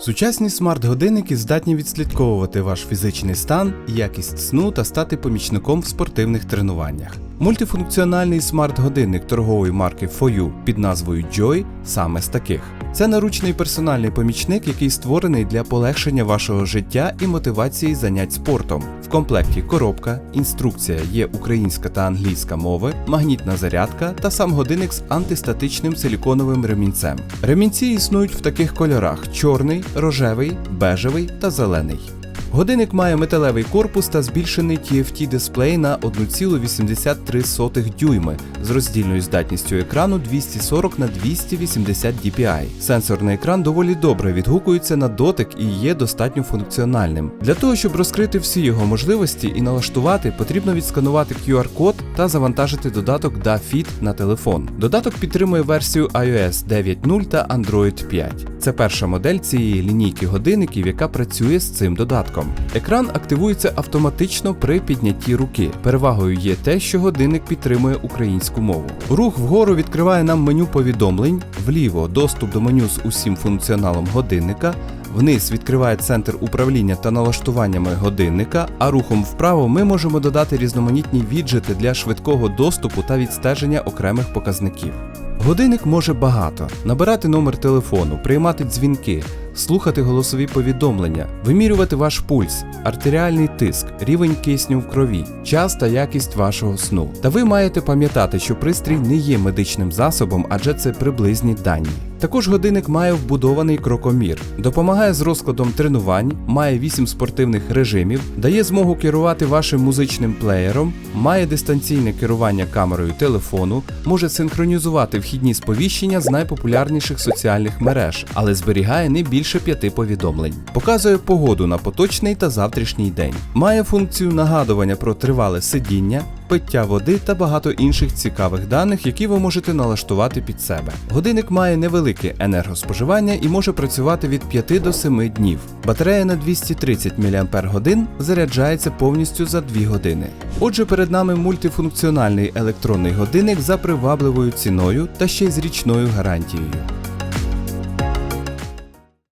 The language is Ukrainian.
Сучасні смарт-годинники здатні відслідковувати ваш фізичний стан, якість сну та стати помічником в спортивних тренуваннях. Мультифункціональний смарт-годинник торгової марки FOU під назвою Joy саме з таких. Це наручний персональний помічник, який створений для полегшення вашого життя і мотивації занять спортом. В комплекті коробка, інструкція є українська та англійська мови, магнітна зарядка та сам годинник з антистатичним силіконовим ремінцем. Ремінці існують в таких кольорах: чорний, рожевий, бежевий та зелений. Годинник має металевий корпус та збільшений TFT дисплей на 1,83 дюйми з роздільною здатністю екрану 240 на 280 dpi. Сенсорний екран доволі добре відгукується на дотик і є достатньо функціональним. Для того, щоб розкрити всі його можливості і налаштувати, потрібно відсканувати QR-код та завантажити додаток DaFit на телефон. Додаток підтримує версію iOS 9.0 та Android 5. Це перша модель цієї лінійки годинників, яка працює з цим додатком. Екран активується автоматично при піднятті руки. Перевагою є те, що годинник підтримує українську мову. Рух вгору відкриває нам меню повідомлень, вліво доступ до меню з усім функціоналом годинника. Вниз відкриває центр управління та налаштуваннями годинника, а рухом вправо ми можемо додати різноманітні віджити для швидкого доступу та відстеження окремих показників. Годинник може багато: набирати номер телефону, приймати дзвінки, слухати голосові повідомлення, вимірювати ваш пульс, артеріальний тиск, рівень кисню в крові, час та якість вашого сну. Та ви маєте пам'ятати, що пристрій не є медичним засобом, адже це приблизні дані. Також годинник має вбудований крокомір, допомагає з розкладом тренувань, має 8 спортивних режимів, дає змогу керувати вашим музичним плеєром, має дистанційне керування камерою телефону, може синхронізувати вхідні сповіщення з найпопулярніших соціальних мереж, але зберігає не більше п'яти повідомлень. Показує погоду на поточний та завтрашній день. Має функцію нагадування про тривале сидіння, пиття води та багато інших цікавих даних, які ви можете налаштувати під себе. Годинник має невелике енергоспоживання і може працювати від 5 до 7 днів. Батарея на 230 мАч заряджається повністю за 2 години. Отже, перед нами мультифункціональний електронний годинник за привабливою ціною та ще й з річною гарантією.